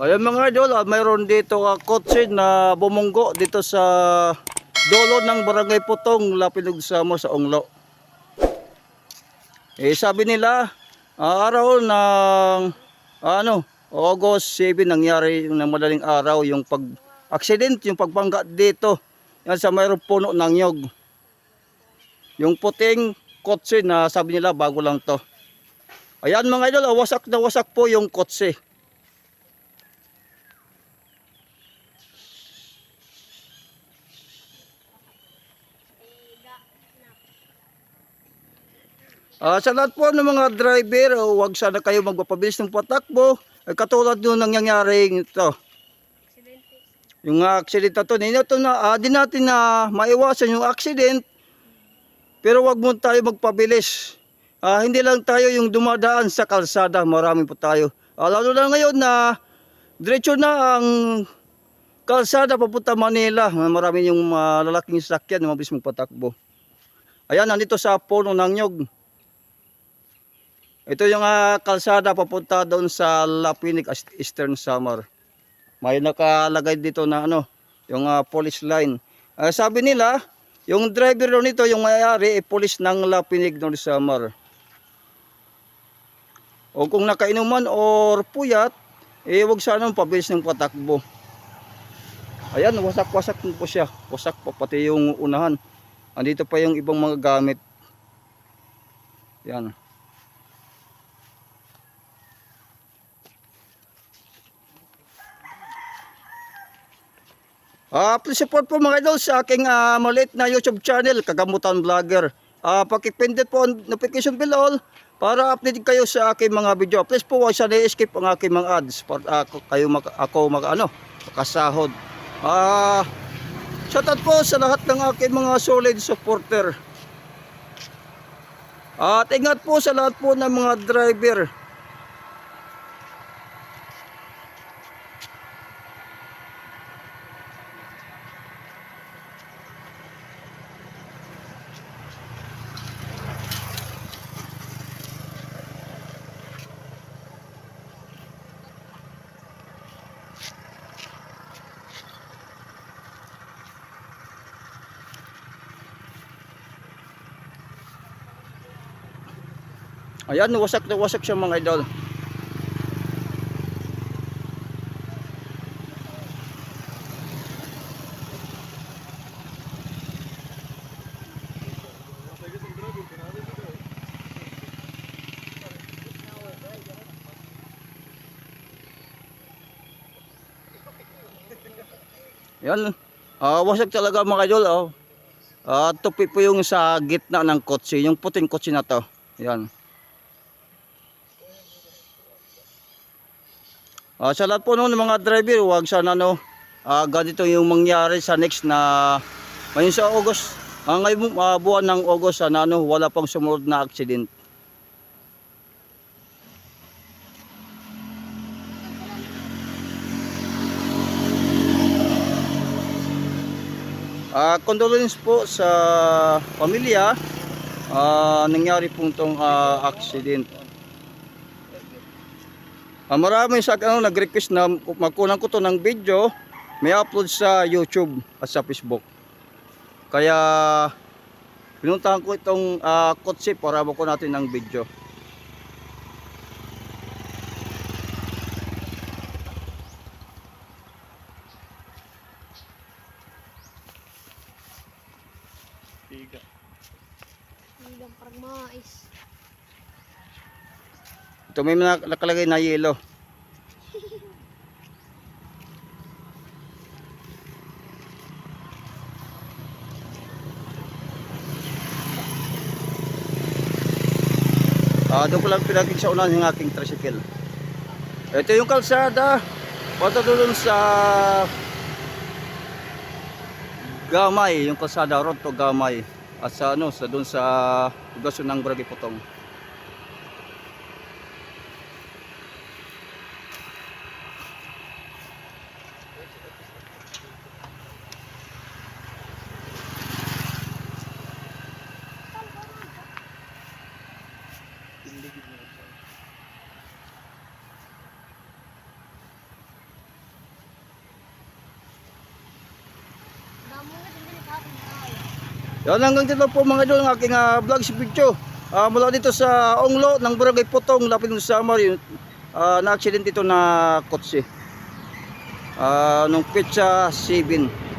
Ayan mga idol, ah, mayroon dito uh, kotse na bumunggo dito sa dulo ng Barangay Putong, Lapilog Samor sa Onglo. Eh sabi nila, ah, araw ng ano, August 7 nangyari yung madaling araw yung pag accident, yung pagbangga dito. Yan sa mayroong puno ng nyog. Yung puting kotse na sabi nila bago lang to. Ayan mga idol, wasak na wasak po yung kotse. Ah, sa lahat po ng mga driver, oh, huwag sana kayo magpapabilis ng patakbo. Ay, katulad nung nangyayaring ito. Yung accident na to, hindi na, ah, di natin na maiwasan yung accident. Pero wag mo tayo magpabilis. Ah, hindi lang tayo yung dumadaan sa kalsada, marami po tayo. Ah, lalo na ngayon na diretso na ang kalsada papunta Manila. Marami yung ah, lalaking sasakyan na mabilis magpatakbo. Ayan, nandito sa puno ng nyog. Ito yung ah, kalsada papunta doon sa East- Eastern Samar. May nakalagay dito na ano, yung ah, police line. Ah, sabi nila, yung driver nito, yung mayari, eh, police ng Lapinig North Samar. O kung nakainuman or puyat, eh wag sanang pabilis ng patakbo. Ayan, wasak-wasak po siya. Wasak pa pati yung unahan. Andito pa yung ibang mga gamit. Yan. Ah, please support po mga idol sa aking ah, maliit na YouTube channel, Kagamutan Vlogger. Ah, pakipindot po ang notification bell all para update kayo sa aking mga video. Please po huwag sana i-skip ang aking mga ads para ako, kayo mag, ako mag ano, makasahod. Ah, shoutout po sa lahat ng aking mga solid supporter. At ingat po sa lahat po ng mga driver. Ayan, wasak na wasak siya mga idol. Yan. Ah, wasak talaga mga idol. Oh. Ah, tupi po yung sa gitna ng kotse, yung puting kotse na to. Yan. Ah, sa lahat po noon ng mga driver, huwag sana no, ah, ganito yung mangyari sa next na ngayon sa August, ah, ngayon ah, buwan ng August, sana ano, wala pang sumunod na accident. Ah, condolence po sa pamilya ah, nangyari pong tong ah, accident. Ah, marami sa akin ano, nag-request na magkunan ko to ng video, may upload sa YouTube at sa Facebook. Kaya pinuntahan ko itong ah, kotse para ko natin ng video. Hanggang pragmais. Ito may nakalagay na yellow. Ah, doon ko lang pinagin sa unahan yung aking tricycle. Ito yung kalsada. Punta doon sa Gamay, yung kalsada road to Gamay. At sa ano, sa doon sa lugasyon ng Barangay Putong. Yan hanggang dito po mga idol ang aking uh, vlog si video. Ah, mula dito sa Onglo ng Barangay Potong, lapit Samar yun. Uh, na-accident ito na kotse. Ah, nung petsa 7.